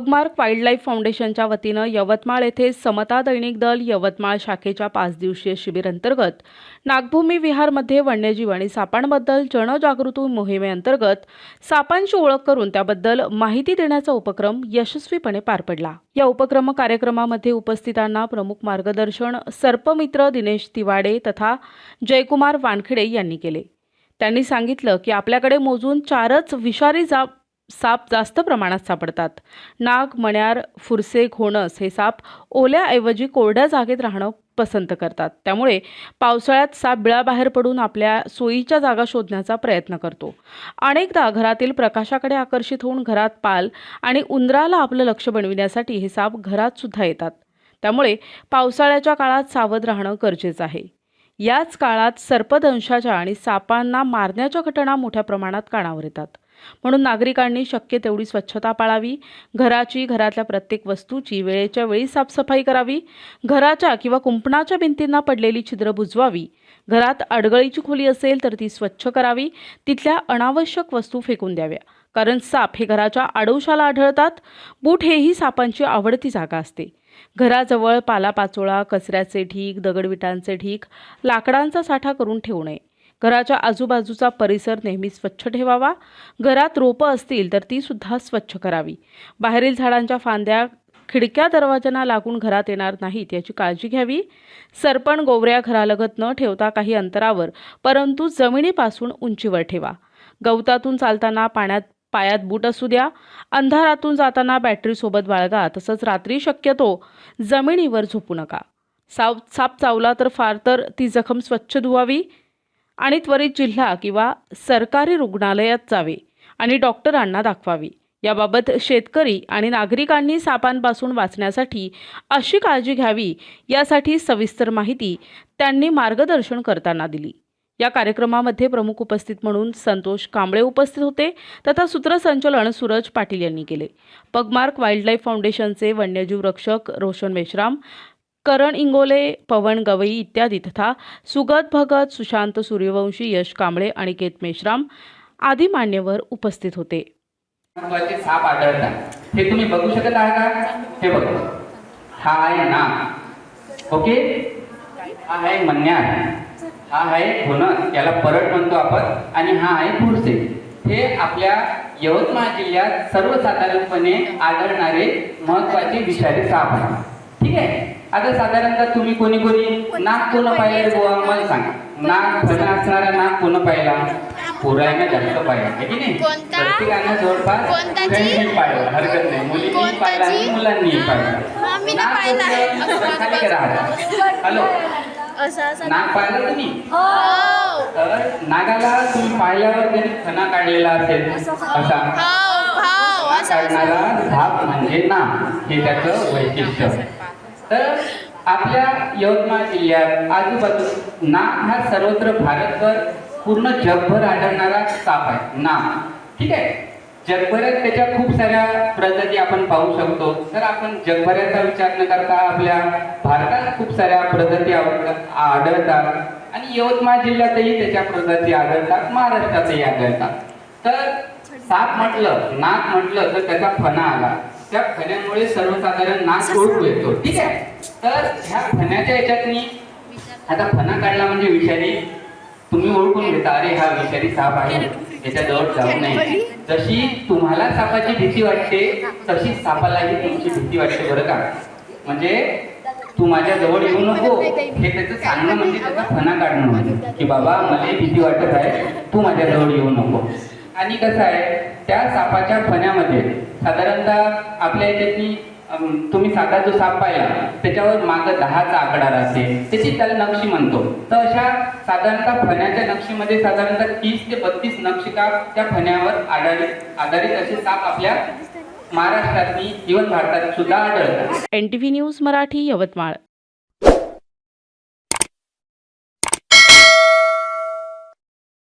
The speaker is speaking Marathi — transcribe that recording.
पगमार्क वाईल्डलाईफ फाउंडेशनच्या वतीनं यवतमाळ येथे समता दैनिक दल यवतमाळ शाखेच्या पाच दिवसीय शिबिरांतर्गत नागभूमी विहारमध्ये वन्यजीव आणि सापांबद्दल जनजागृती मोहिमेअंतर्गत सापांची ओळख करून त्याबद्दल माहिती देण्याचा उपक्रम यशस्वीपणे पार पडला. या उपक्रम कार्यक्रमामध्ये उपस्थितांना प्रमुख मार्गदर्शन सर्पमित्र दिनेश तिवाडे तथा जयकुमार वानखेडे यांनी केले. त्यांनी सांगितलं की आपल्याकडे मोजून चारच विषारी जाप साप जास्त प्रमाणात सापडतात. नाग मण्यार फुरसे घोणस हे साप ओल्याऐवजी कोरड्या जागेत राहणं पसंत करतात. त्यामुळे पावसाळ्यात साप बिळाबाहेर पडून आपल्या सोयीच्या जागा शोधण्याचा प्रयत्न करतो. अनेकदा घरातील प्रकाशाकडे आकर्षित होऊन घरात पाल आणि उंदराला आपलं लक्ष बनविण्यासाठी हे साप घरात सुद्धा येतात. त्यामुळे पावसाळ्याच्या काळात सावध राहणं गरजेचं आहे. याच काळात सर्पदंशाच्या आणि सापांना मारण्याच्या घटना मोठ्या प्रमाणात कानावर येतात. म्हणून नागरिकांनी शक्य तेवढी स्वच्छता पाळावी. घराची घरातल्या प्रत्येक वस्तूची वेळेच्या वेळी साफसफाई करावी. घराच्या किंवा कुंपणाच्या भिंतींना पडलेली छिद्र बुजवावी. घरात अडगळीची खोली असेल तर ती स्वच्छ करावी. तिथल्या अनावश्यक वस्तू फेकून द्याव्या. कारण साप हे घराच्या आडोशाला आढळतात. बूट हेही सापांची आवडती जागा असते. घराजवळ पालापाचोळा कचऱ्याचे ढीक दगडविटांचे ढीक लाकडांचा साठा करून ठेवू नये. घराच्या आजूबाजूचा परिसर नेहमी स्वच्छ ठेवावा. घरात रोपं असतील तर ती सुद्धा स्वच्छ करावी. बाहेरील झाडांच्या फांद्या खिडक्या दरवाजांना लागून घरात येणार नाहीत याची काळजी घ्यावी. सरपण गोवऱ्या घरालगत न ठेवता काही अंतरावर परंतु जमिनीपासून उंचीवर ठेवा. गवतातून चालताना पाण्यात पायात बूट असू द्या. अंधारातून जाताना बॅटरीसोबत बाळगा तसंच रात्री शक्यतो जमिनीवर झोपू नका. साप साप चावला तर फार तर ती जखम स्वच्छ धुवावी. आणि त्वरित जिल्हा किंवा सरकारी रुग्णालयात जावे आणि डॉक्टरांना दाखवावी. याबाबत शेतकरी आणि नागरिकांनी सापांपासून वाचण्यासाठी अशी काळजी घ्यावी यासाठी सविस्तर माहिती त्यांनी मार्गदर्शन करताना दिली. या कार्यक्रमामध्ये प्रमुख उपस्थित म्हणून संतोष कांबळे उपस्थित होते. तथा सूत्रसंचलन सूरज पाटील यांनी केले. पगमार्क वाईल्डलाईफ फाउंडेशनचे वन्यजीव रक्षक रोशन मेश्राम करण इंगोले पवन गवई इत्यादी तथा सुगत भगत सुशांत सूर्यवंशी यश कांबळे अनिकेत मेश्राम आदी मान्यवर उपस्थित होते. साप आढळतात हे तुम्ही बघू शकत आहात का? हे बघा. हा आहे ना ओके? हा आहे मन्यार. हा आहे घोणस याला परट म्हणतो आपण. आणि हा आहे पुरसे. हे आपल्या यवतमाळ जिल्ह्यात सर्वसाधारणपणे आढळणारे महत्त्वाचे विषारी साप आहेत. ठीक आहे? आता साधारणतः तुम्ही कोणी कोणी नाग कोण पाहिलं रे बुवा? मला सांगा. नाग फणा असणारा नाग कोण पाहिला? पोरायनं जास्त पाहिला. की नाही? प्रत्येकानं जवळपास पाहिलं हरकत नाही. मुलींनी पाहिला आणि? मुलांनी पाहिला? खाली. हॅलो. नाग पाहिलं तुम्ही? हो. तर नागाला तुम्ही पाहिल्यावर जरी खना काढलेला असेल असा हो हो काढणारा धाप म्हणजे नाग हे त्याचं वैशिष्ट्य. तर आपल्या यवतमाळ जिल्ह्यात आजूबाजू नाग हा सर्वत्र भारतभर पूर्ण जगभर आढळणारा साप आहे. नाग ठीक आहे? जगभरात त्याच्या खूप साऱ्या प्रजाती आपण पाहू शकतो. तर आपण जगभराचा विचार न करता आपल्या भारतात खूप साऱ्या प्रजाती आवडतात आढळतात. आणि यवतमाळ जिल्ह्यातही त्याच्या प्रजाती आढळतात महाराष्ट्रातही आढळतात. तर साप म्हटलं नाक म्हटलं तर त्याचा फणा आला. त्या फण्यामुळे सर्वसाधारण नाक ओळखू येतो. ठीक आहे? तर ह्या फण्याच्या याच्यातनी आता फणा काढला म्हणजे विषारी. तुम्ही ओळखून घेता. अरे हा विषारी साप आहे. याच्या जवळ जाऊ नये. जशी तुम्हाला सापाची भीती वाटते तशी सापालाही तुमची भीती वाटते बरं का? म्हणजे तू माझ्या जवळ येऊ नको. हे त्याचं सांगणं म्हणजे त्याचा फणा काढणं. म्हणजे की बाबा मला भीती वाटत आहे. तू माझ्या जवळ येऊ नको. आणि कसं आहे त्या सापाच्या फण्यामध्ये साधारणतः आपल्या याच्यातनी तुम्ही साधा जो साप पाहिला त्याच्यावर मागं दहाचा आकडा राहते. त्याची त्याला नक्षी म्हणतो. तर अशा साधारणतः फण्याच्या नक्षीमध्ये साधारणतः तीस ते बत्तीस नक्षिका त्या फण्यावर आधारित आधारित असे साप आपल्या महाराष्ट्रातनी इव्हन भारतात सुद्धा आढळतात. N T V news Marathi Yavatmal.